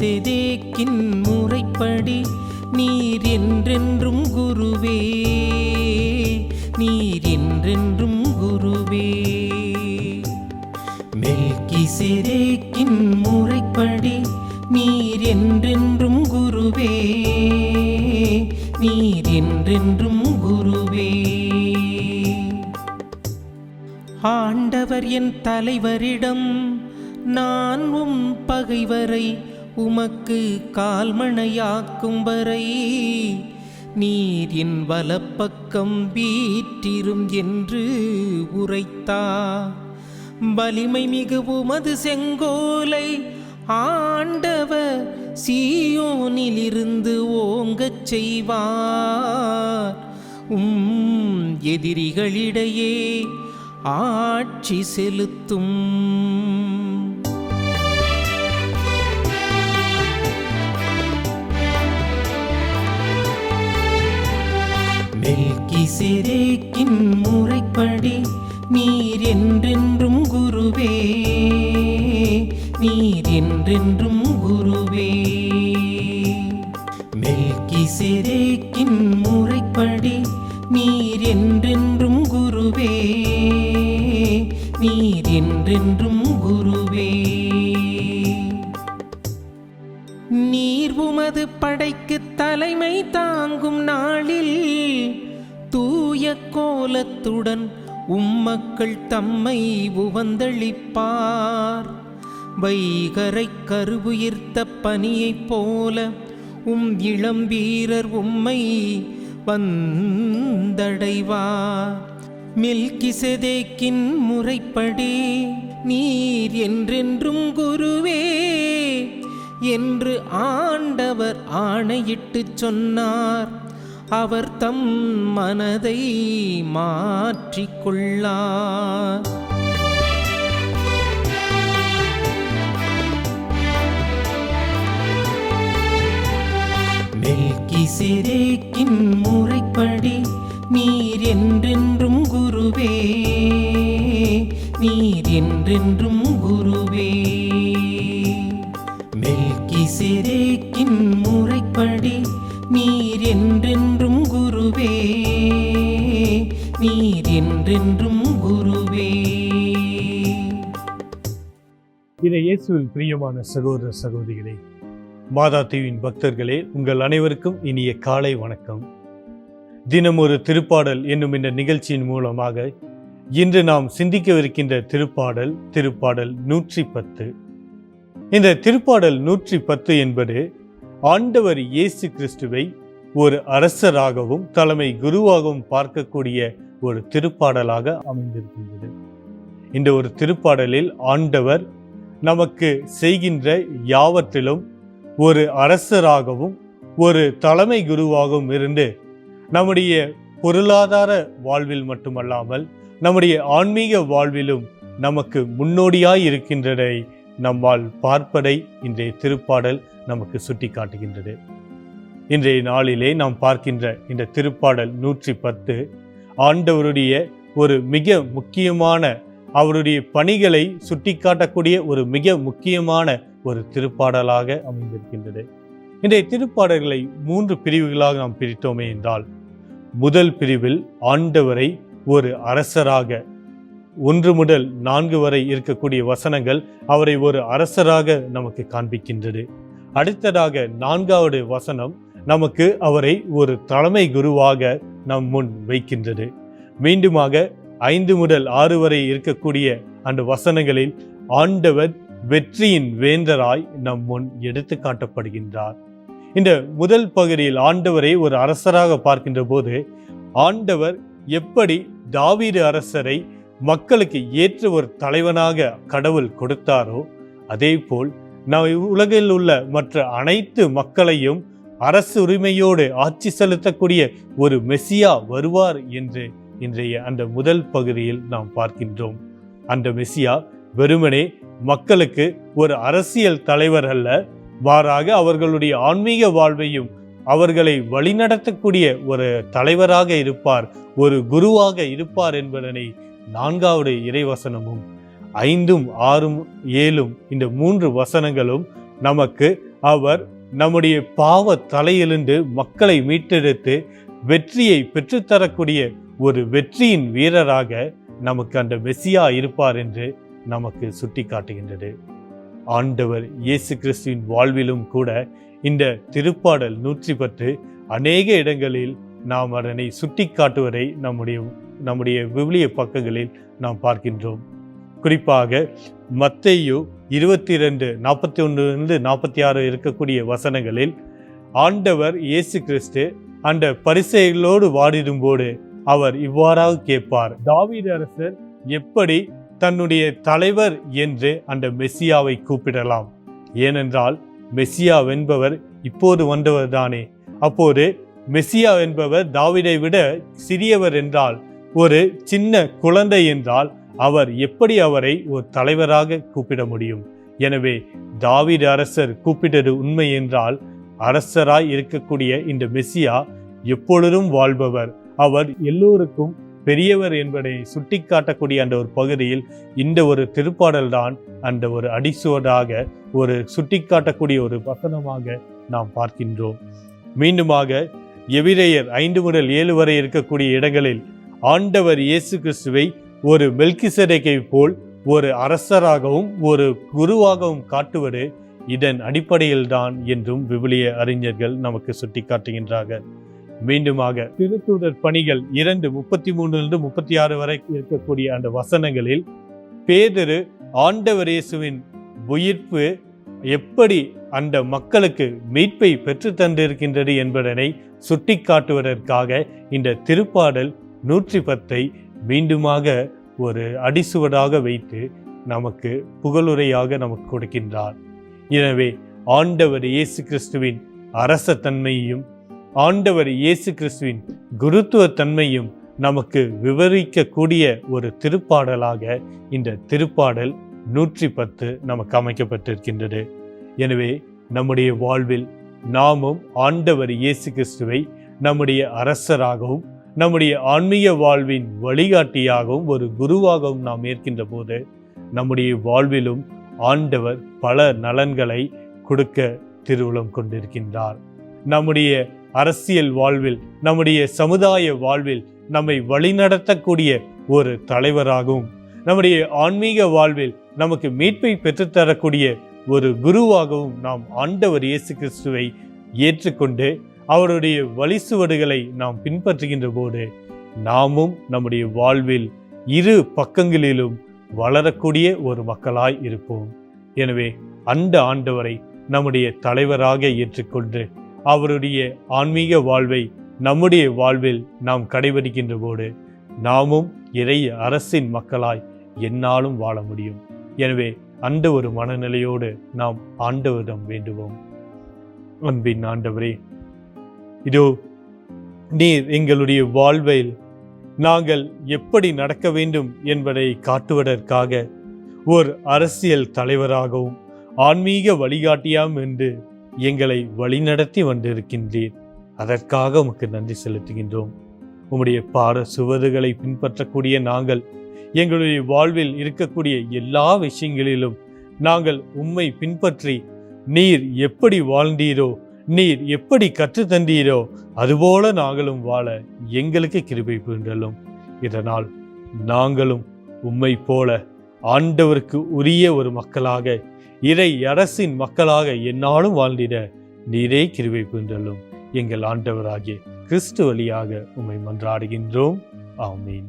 சிரேக்கின் முறைப்படி நீர் என்றென்றும் குருவே நீர் என்றென்றும் குருவே. மெல்கி முறைப்படி நீர் என்றென்றும் குருவே நீர் என்றென்றும் குருவே. ஆண்டவர் என் தலைவரிடம் நான் உம் பகைவரை உமக்கு கால்மணையாக்கும் வரை நீர் என் வலப்பக்கம் வீற்றிரும் என்று உரைத்தா. வலிமை மிகு உமது செங்கோலை ஆண்டவர் சீயோனிலிருந்து ஓங்கச் செய்வார். உம் எதிரிகளிடையே ஆட்சி செலுத்தும். மெல்கி முறைப்படி நீர் என்றென்றும் குருவே நீர் என்றென்றும் குருவே. மெல்கிசிரேக்கின் முறைப்படி நீர் என்றென்றும் குருவே நீர் என்றென்றும் குருவே. நீர் உமது படைக்கு தலைமை தாங்கும் நாளில் கோலத்துடன் உம்மக்கள் தம்மை உவந்தளிப்பார். வைகரை கருவுயிர்த்த பனியைப் போல உம் இளம் வீரர் உம்மை வந்தடைவார். மில்கிசெதேக்கின் முறைப்படி நீர் என்றென்றும் குருவே என்று ஆண்டவர் ஆணையிட்டுச் சொன்னார். அவர் தம் மனதை மாற்றிக்கொள்ளார். மெல்கி சிரேக்கின் முறைப்படி நீர் என்றென்றும் குருவே நீர் என்றென்றும் குருவே. நீர் குருவே. இதை இயேசுவில் பிரியமான சகோதர சகோதரிகளே மாதா தீவின் பக்தர்களே உங்கள் அனைவருக்கும் இனிய காலை வணக்கம். தினம் ஒரு திருப்பாடல் என்னும் இந்த நிகழ்ச்சியின் மூலமாக இன்று நாம் சிந்திக்கவிருக்கின்ற திருப்பாடல் திருப்பாடல் நூற்றி பத்து இந்த திருப்பாடல் நூற்றி பத்து என்பது ஆண்டவர் இயேசு கிறிஸ்துவை ஒரு அரசராகவும் தலைமை குருவாகவும் பார்க்கக்கூடிய ஒரு திருப்பாடலாக அமைந்திருக்கின்றது. இந்த ஒரு திருப்பாடலில் ஆண்டவர் நமக்கு செய்கின்ற யாவற்றிலும் ஒரு அரசராகவும் ஒரு தலைமை குருவாகவும் இருந்து நம்முடைய பொருளாதார வாழ்வில் மட்டுமல்லாமல் நம்முடைய ஆன்மீக வாழ்விலும் நமக்கு முன்னோடியாய் இருக்கின்றதை நம்மால் பார்ப்பதை இன்றைய திருப்பாடல் நமக்கு சுட்டி காட்டுகின்றது இன்றைய நாளிலே நாம் பார்க்கின்ற இந்த திருப்பாடல் நூற்றி பத்து. ஆண்டவருடைய ஒரு மிக முக்கியமான அவருடைய பணிகளை சுட்டிக்காட்டக்கூடிய ஒரு மிக முக்கியமான ஒரு திருப்பாடலாக அமைந்திருக்கின்றது. இன்றைய திருப்பாடல்களை மூன்று பிரிவுகளாக நாம் பிரித்தோமே என்றால் முதல் பிரிவில் ஆண்டவரை ஒரு அரசராக ஒன்று முதல் நான்கு வரை இருக்கக்கூடிய வசனங்கள் அவரை ஒரு அரசராக நமக்கு காண்பிக்கின்றது. அடுத்ததாக நான்காவது வசனம் நமக்கு அவரை ஒரு தலைமை குருவாக நம் முன் வைக்கின்றது. மீண்டுமாக ஐந்து முதல் ஆறு வரை இருக்கக்கூடிய அந்த வசனங்களில் ஆண்டவர் வெற்றியின் வேந்தராய் நம் முன் எடுத்து காட்டப்படுகின்றார். இந்த முதல் பகுதியில் ஆண்டவரை ஒரு அரசராக பார்க்கின்ற போது ஆண்டவர் எப்படி தாவீது அரசரை மக்களுக்கு ஏற்ற ஒரு தலைவனாக கடவுள் கொடுத்தாரோ அதே போல் நம் உலகில் உள்ள மற்ற அனைத்து மக்களையும் அரசு உரிமையோடு ஆட்சி செலுத்தக்கூடிய ஒரு மெசியா வருவார் என்று இன்றைய அந்த முதல் பகுதியில் நாம் பார்க்கின்றோம். அந்த மெசியா வெறுமனே மக்களுக்கு ஒரு அரசியல் தலைவர் அல்ல மாறாக அவர்களுடைய ஆன்மீக வாழ்வையும் அவர்களை வழிநடத்தக்கூடிய ஒரு தலைவராக இருப்பார் ஒரு குருவாக இருப்பார் என்பதனை நான்காவது இறைவசனமும் ஐந்தும் ஆறும் ஏழும் இந்த மூன்று வசனங்களும் நமக்கு அவர் நம்முடைய பாவ தலையிலிருந்து மக்களை மீட்டெடுத்து வெற்றியை பெற்றுத்தரக்கூடிய ஒரு வெற்றியின் வீரராக நமக்கு அந்த மெஸ்ஸியா இருப்பார் என்று நமக்கு சுட்டி காட்டுகின்றது ஆண்டவர் இயேசு கிறிஸ்துவின் வாழ்விலும் கூட இந்த திருப்பாடல் நூற்றி பத்து அநேக இடங்களில் நாம் அதனை சுட்டி காட்டுவதை நம்முடைய நம்முடைய விவிலிய பக்கங்களில் நாம் பார்க்கின்றோம். குறிப்பாக மத்தையோ இருபத்தி ரெண்டு நாற்பத்தி ஒன்றுலேருந்து நாற்பத்தி ஆறு இருக்கக்கூடிய வசனங்களில் ஆண்டவர் இயேசு கிறிஸ்து அந்த பரிசைகளோடு வாடிடும்போது அவர் இவ்வாறாக கேட்பார் தாவீது அரசர் எப்படி தன்னுடைய தலைவர் என்று அந்த மெஸ்ஸியாவை கூப்பிடலாம்? ஏனென்றால் மெஸ்ஸியா என்பவர் இப்போது வந்தவர் தானே அப்போது மெஸ்ஸியா என்பவர் தாவிடை விட சிறியவர் என்றால் ஒரு சின்ன குழந்தை என்றால் அவர் எப்படி அவரை ஒரு தலைவராக கூப்பிட முடியும்? எனவே தாவீது அரசர் கூப்பிட்டது உண்மை என்றால் அரசராய் இருக்கக்கூடிய இந்த மெஸ்ஸியா எப்பொழுதும் வாழ்பவர். அவர் எல்லோருக்கும் பெரியவர் என்பதை சுட்டிக்காட்டக்கூடிய அந்த ஒரு பகுதியில் இந்த ஒரு திருப்பாடல் தான் அந்த ஒரு அடிசுவடாக ஒரு சுட்டிக்காட்டக்கூடிய ஒரு வசனமாக நாம் பார்க்கின்றோம். மீண்டுமாக எவிரேயர் ஐந்து முதல் ஏழு வரை இருக்கக்கூடிய இடங்களில் ஆண்டவர் இயேசு கிறிஸ்துவை ஒரு மெல்கிசெதேக்கை போல் ஒரு அரசராகவும் ஒரு குருவாகவும் காட்டுவது இதன் அடிப்படையில்தான் என்றும் விவிலிய அறிஞர்கள் நமக்கு சுட்டிக்காட்டுகின்றார்கள் மீண்டுமாக திருத்தூதர் பணிகள் இரண்டு முப்பத்தி மூணுலிருந்து முப்பத்தி ஆறு வரை இருக்கக்கூடிய அந்த வசனங்களில் பேதரு ஆண்டவர் இயேசுவின் உயிர்ப்பு எப்படி அந்த மக்களுக்கு மீட்பை பெற்று தந்திருக்கின்றது என்பதனை சுட்டிக்காட்டுவதற்காக இந்த திருப்பாடல் நூற்றி பத்தை மீண்டுமாக ஒரு அடிசுவடாக வைத்து நமக்கு புகழுரையாக நமக்கு கொடுக்கின்றார். எனவே ஆண்டவர் இயேசு கிறிஸ்துவின் அரச தன்மையையும் ஆண்டவர் இயேசு கிறிஸ்துவின் குருத்துவ தன்மையும் நமக்கு விவரிக்கக்கூடிய ஒரு திருப்பாடலாக இந்த திருப்பாடல் நூற்றி பத்து நமக்கு அமைக்கப்பட்டிருக்கின்றது. எனவே நம்முடைய வாழ்வில் நாமும் ஆண்டவர் இயேசு கிறிஸ்துவை நம்முடைய அரசராகவும் நம்முடைய ஆன்மீக வாழ்வின் வழிகாட்டியாகவும் ஒரு குருவாகவும் நாம் ஏற்கின்ற போது நம்முடைய வாழ்விலும் ஆண்டவர் பல நலன்களை கொடுக்க திருவுளம் கொண்டிருக்கின்றார். நம்முடைய அரசியல் வாழ்வில் நம்முடைய சமுதாய வாழ்வில் நம்மை வழிநடத்தக்கூடிய ஒரு தலைவராகவும் நம்முடைய ஆன்மீக வாழ்வில் நமக்கு மீட்பை பெற்றுத்தரக்கூடிய ஒரு குருவாகவும் நாம் ஆண்டவர் இயேசு கிறிஸ்துவை ஏற்றுக்கொண்டு அவருடைய வழிசுவடுகளை நாம் பின்பற்றுகின்ற போது நாமும் நம்முடைய வாழ்வில் இரு பக்கங்களிலும் வளரக்கூடிய ஒரு மக்களாய் இருப்போம். எனவே அந்த ஆண்டவரை நம்முடைய தலைவராக ஏற்றுக்கொண்டு அவருடைய ஆன்மீக வாழ்வை நம்முடைய வாழ்வில் நாம் கடைபிடிக்கின்ற போது நாமும் இறை அரசின் மக்களாய் என்னாலும் வாழ முடியும். எனவே அந்த ஒரு மனநிலையோடு நாம் ஆண்டவரிடம் வேண்டுவோம். அன்பின் ஆண்டவரே இதோ நீர் எங்களுடைய வாழ்வில் நாங்கள் எப்படி நடக்க வேண்டும் என்பதை காட்டுவதற்காக ஒரு அரசியல் தலைவராகவும் ஆன்மீக வழிகாட்டியாம் என்று எங்களை வழிநடத்தி வந்திருக்கின்றீர். அதற்காக உமக்கு நன்றி செலுத்துகின்றோம். உம்முடைய பாட சுவடுகளை பின்பற்றக்கூடிய நாங்கள் எங்களுடைய வாழ்வில் இருக்கக்கூடிய எல்லா விஷயங்களிலும் நாங்கள் உம்மை பின்பற்றி நீர் எப்படி வாழ்ந்தீரோ நீர் எப்படி கற்றுத்தந்தீரோ அதுபோல நாங்களும் வாழ எங்களுக்கு கிருபை புரிந்தலும் இதனால் நாங்களும் உம்மை போல ஆண்டவருக்கு உரிய ஒரு மக்களாக இறை அரசின் மக்களாக என்னாலும் வாழ்ந்திட நீரே கிருபை புரிந்தலும் எங்கள் ஆண்டவராகிய கிறிஸ்து வழியாக உம்மை மன்றாடுகின்றோம். ஆமீன்.